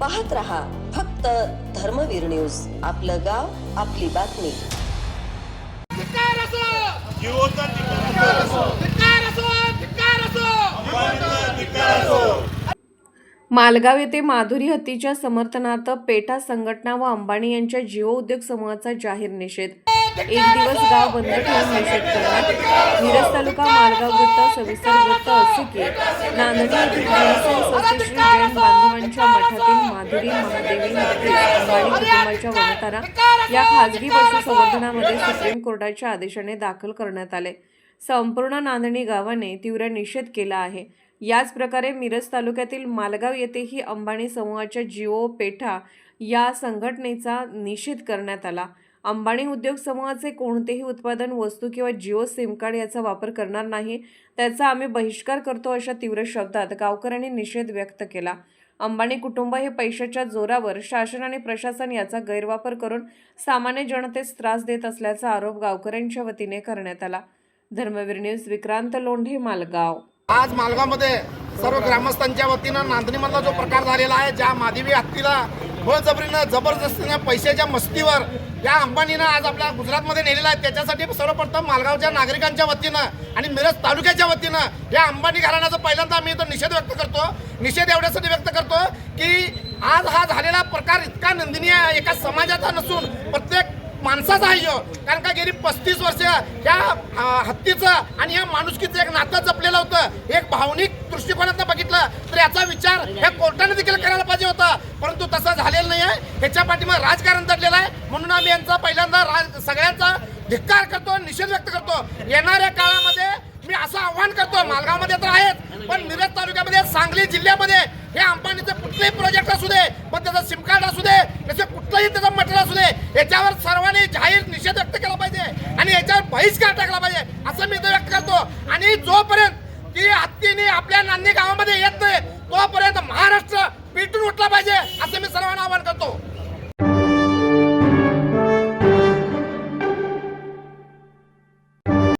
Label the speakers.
Speaker 1: पाहत रहा फक्त धर्मवीर न्यूज. आपलं गाव आपली बातमी.
Speaker 2: मालगाव येथे माधुरी हत्तीच्या समर्थनार्थ पेठा संघटना व अंबानी यांच्या जिओ उद्योग समूहाचा जाहीर निषेध. एक दिवस गाव बंद ठेवून निषेध करण्यात मिरज तालुका मालगाव वृत्त सविस्तर वृत्त असे की नांदणी येथील जैन बांधवांच्या मठातील माधुरी महादेवी हत्ती अंबानी कुटुंबाच्या वनतारा या खाजगी पशुसंवर्धनामध्ये सुप्रीम कोर्टाच्या आदेशाने दाखल करण्यात आले. संपूर्ण नांदणी गावाने तीव्र निषेध केला आहे. याच प्रकारे मिरज तालुक्यातील मालगाव येथेही अंबाणी समूहाच्या जिओ पेठा या संघटनेचा निषेध करण्यात आला. अंबानी उद्योग समूहाचे कोणतेही उत्पादन वस्तू किंवा जिओ सिम कार्ड याचा वापर करणार नाही. त्याचा आम्ही बहिष्कार करतो अशा तीव्र शब्दात गावकऱ्यांनी निषेध व्यक्त केला. अंबानी कुटुंब हे पैशाच्या जोरावर शासन आणि प्रशासन याचा गैरवापर करून सामान्य जनतेस त्रास देत असल्याचा आरोप गावकऱ्यांच्या वतीने करण्यात आला. धर्मवीर न्यूज विक्रांत लोंढे मालगाव.
Speaker 3: आज मालगावमध्ये सर्व ग्रामस्थांच्या वतीनं नांदणीमधला जो प्रकार झालेला आहे ज्या माधवी हत्तीला बळजबरीनं जबरदस्तीनं पैशाच्या मस्तीवर या अंबानीनं आज आपल्या गुजरातमध्ये नेलेला आहे. त्याच्यासाठी सर्वप्रथम मालगावच्या नागरिकांच्या वतीनं आणि मिरज तालुक्याच्या वतीनं या अंबानी घराण्याचा पहिल्यांदा आम्ही इथं निषेध व्यक्त करतो. निषेध एवढ्यासाठी व्यक्त करतो की आज हा झालेला प्रकार इतका निंदनीय एका समाजाचा नसून प्रत्येक माणसाचा आहे कारण का गेली पस्तीस वर्ष या हत्तीचं आणि या माणुसकीचं एक नातं जपलेलं होतं. एक भावनिक दृष्टिकोनातनं बघितलं याचा विचार या कोर्टाने देखील करायला पाहिजे होता. परंतु तसा झालेलं नाही आहे ह्याच्या पाठीमागे राजकारण दडलेलं आहे. म्हणून आम्ही यांचा पहिल्यांदा राज सगळ्यांचा धिक्कार करतो निषेध व्यक्त करतो. येणाऱ्या काळामध्ये मी असं आव्हान करतो मालगावमध्ये तर आहेत पण मिरज तालुक्यामध्ये सांगली जिल्ह्यामध्ये हे अंबानीचे कुठलेही प्रोजेक्ट असू दे पण त्याचं सिम कार्ड असू दे त्याचे कुठलंही त्याचं मटेरियल असू दे याच्यावर सर्वांनी जाहीर निषेध व्यक्त केला पाहिजे आणि याच्यावर बहिष्कार टाकला पाहिजे असं मी व्यक्त करतो. आणि जोपर्यंत की हत्तीने आपल्या नांदी गावामध्ये